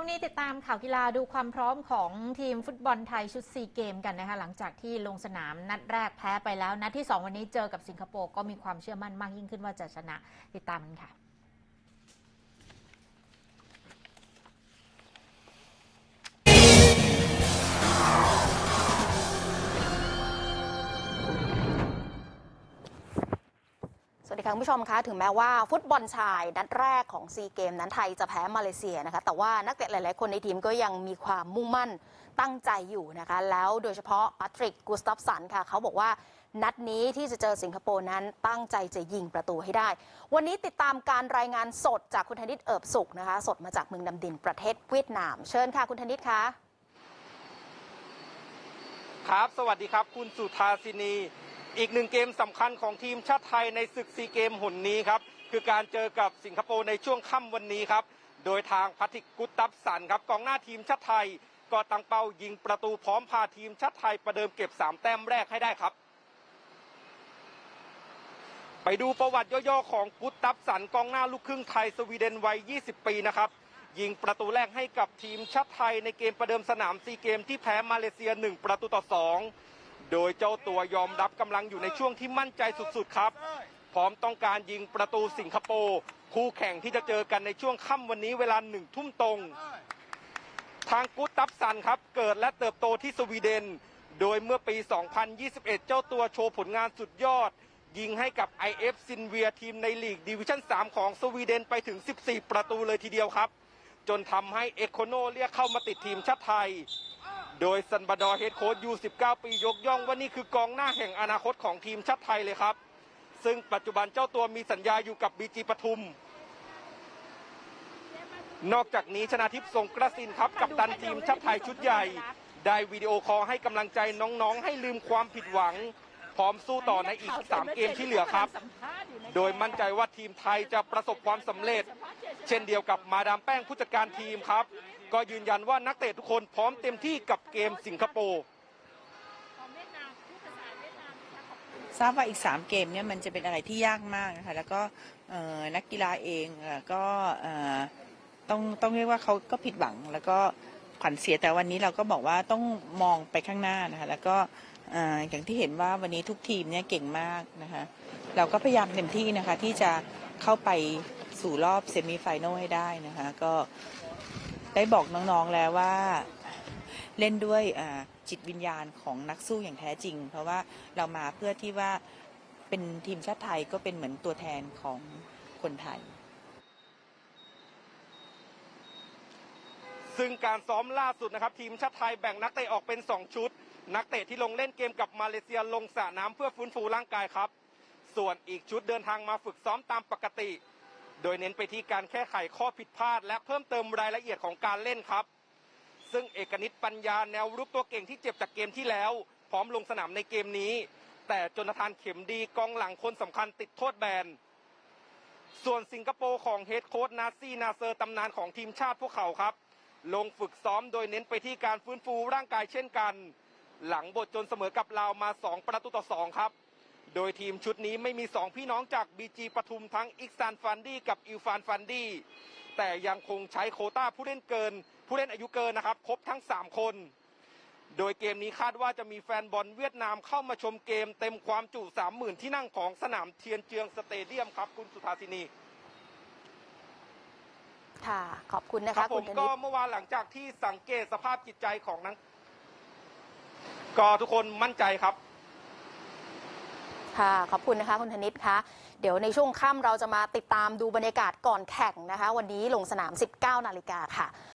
ช่วงนี้ติดตามข่าวกีฬาดูความพร้อมของทีมฟุตบอลไทยชุดซีเกมกันนะคะ หลังจากที่ลงสนามนัดแรกแพ้ไปแล้ว นัดที่ 2 วันนี้เจอกับสิงคโปร์ก็มีความเชื่อมั่นมากยิ่งขึ้นว่าจะชนะติดตามกันค่ะ สวัสดีค่ะคุณผู้ชมคะถึงแม้ว่าฟุตบอลชายนัดแรกของซีเกมนั้นไทยจะแพ้มาเลเซียนะคะแต่ว่านักเตะหลาย ๆ คนในทีมก็ยังมีความมุ่งมั่นตั้งใจอยู่นะคะ แล้วโดยเฉพาะปาทริกกูสตัฟสันค่ะ เขาบอกว่านัดนี้ที่จะเจอสิงคโปร์นั้นตั้งใจจะยิงประตูให้ได้ วันนี้ติดตามการรายงานสดจากคุณธนิตเอิบสุขนะคะ สดมาจากเมืองดำดินประเทศเวียดนาม เชิญค่ะคุณธนิตคะครับ สวัสดีครับ คุณสุธาสินี อีกหนึ่งเกมสำคัญของทีมชาติไทยในศึกซีเกมหุ่นนี้ครับ คือการเจอกับสิงคโปร์ในช่วงค่ำวันนี้ครับ โดยทางพัทิกกุตตับสันครับกองหน้าทีมชาติไทย ก็ตั้งเป้ายิงประตูพร้อมพาทีมชาติไทยประเดิมเก็บ 3 แต้มแรกให้ได้ครับ ไปดูประวัติย่อๆของกุตตับสันกองหน้าลูกครึ่งไทยสวีเดนวัย 20 ปีนะครับยิงประตูแรกให้กับทีมชาติไทยในเกมประเดิมสนามซีเกมที่แพ้มาเลเซีย 1 ประตูต่อ 2 โดยเจ้าตัวยอมรับกำลังอยู่ในช่วงที่มั่นใจสุดๆครับ พร้อมต้องการยิงประตูสิงคโปร์คู่แข่งที่จะเจอกันในช่วงค่ำวันนี้เวลาหนึ่งทุ่มตรง ทางกูตับซันครับเกิดและเติบโตที่สวีเดน โดยเมื่อปี 2021 เจ้าตัวโชว์ผลงานสุดยอด ยิงให้กับ IF ซินเวียทีมในลีกดิวิชั่น 3 ของสวีเดนไปถึง 14 ประตูเลยทีเดียวครับ จนทำให้เอโคโนเรียกเข้ามาติดทีมชาติไทย โดยซันบาดอร์เฮดโค้ชยู19 ปียกย่องว่านี่คือกองหน้าแห่งอนาคตของทีมชาติไทยเลยครับ ซึ่งปัจจุบันเจ้าตัวมีสัญญาอยู่กับบีจีปทุม นอกจากนี้ชนาทิพย์สงกระสินครับ กับตันทีมชาติไทยชุดใหญ่ ได้วิดีโอคอลให้กำลังใจน้องๆ ให้ลืมความผิดหวัง พร้อมสู้ต่อในอีก 3 เกมที่เหลือครับ โดยมั่นใจว่าทีมไทยจะประสบความสำเร็จ เช่นเดียวกับมาดามแป้งผู้จัดการทีมครับ ก็ยืนยันว่านักเตะทุกคนพร้อมเต็มที่กับเกมสิงคโปร์ทราบว่าอีก 3 เกมเนี่ยมันจะเป็นอะไรที่ยากมากนะคะแล้วก็นักกีฬาเองก็ต้องต้องเรียกว่าเขาก็ผิดหวัง แล้วก็ขวัญเสียแต่วันนี้เราก็บอกว่าต้องมองไปข้างหน้านะคะแล้วก็เอ่ออย่างที่เห็นว่าวันนี้ทุกทีมเนี่ยเก่งมากนะคะเราก็พยายามเต็มที่นะคะที่จะเข้าไปสู่รอบเซมิไฟแนลให้ได้นะคะก็ ได้บอกน้องๆแล้วว่าเล่นด้วยจิตวิญญาณของนักสู้อย่างแท้จริง เพราะว่าเรามาเพื่อที่ว่าเป็นทีมชาติไทยก็เป็นเหมือนตัวแทนของคนไทย ซึ่งการซ้อมล่าสุดนะครับ ทีมชาติไทยแบ่งนักเตะออกเป็น 2 ชุด นักเตะที่ลงเล่นเกมกับมาเลเซียลงสระน้ำเพื่อฟื้นฟูร่างกายครับ ส่วนอีกชุดเดินทางมาฝึกซ้อมตามปกติ โดยเน้นไปที่การแก้ไขข้อผิดพลาด และเพิ่มเติมรายละเอียดของการเล่นครับ ซึ่งเอกนิตปัญญาแนวรุกตัวเก่งที่เจ็บจากเกมที่แล้ว พร้อมลงสนามในเกมนี้ แต่จนทานเข็มดีกองหลังคนสำคัญติดโทษแบนส่วนสิงคโปร์ของเฮดโค้ชนาซีนาเซอร์ตำนานของทีมชาติพวกเขาครับ ลงฝึกซ้อมโดยเน้นไปที่การฟื้นฟูร่างกายเช่นกัน หลังบทจนเสมอกับลาวมา 2 ประตูต่อ 2 ครับ โดยทีมชุดนี้ไม่มี2พี่น้องจากบีจีปทุมทั้งอิกซานฟันดี้กับอิลฟานฟันดี้แต่ยังคงใช้โควต้าผู้เล่นเกิน ผู้เล่นอายุเกินนะครับ ครบทั้ง 3 คน โดยเกมนี้คาดว่าจะมีแฟนบอลเวียดนามเข้ามาชมเกมเต็มความจุ 30,000 ที่นั่งของสนามเทียนเจืองสเตเดียมครับ คุณสุธาสินีค่ะขอบคุณนะครัคะบผคุณมธนิก็ตเมื่อวานหลังจากที่สังเกตสภาพจิตใจของนั้น ก็ทุกคนมั่นใจครับ ค่ะ ขอบคุณนะคะคุณธนิตคะเดี๋ยวในช่วงค่ำเราจะมาติดตามดูบรรยากาศก่อนแข่งนะคะ วันนี้ลงสนาม 19 นาฬิกาค่ะ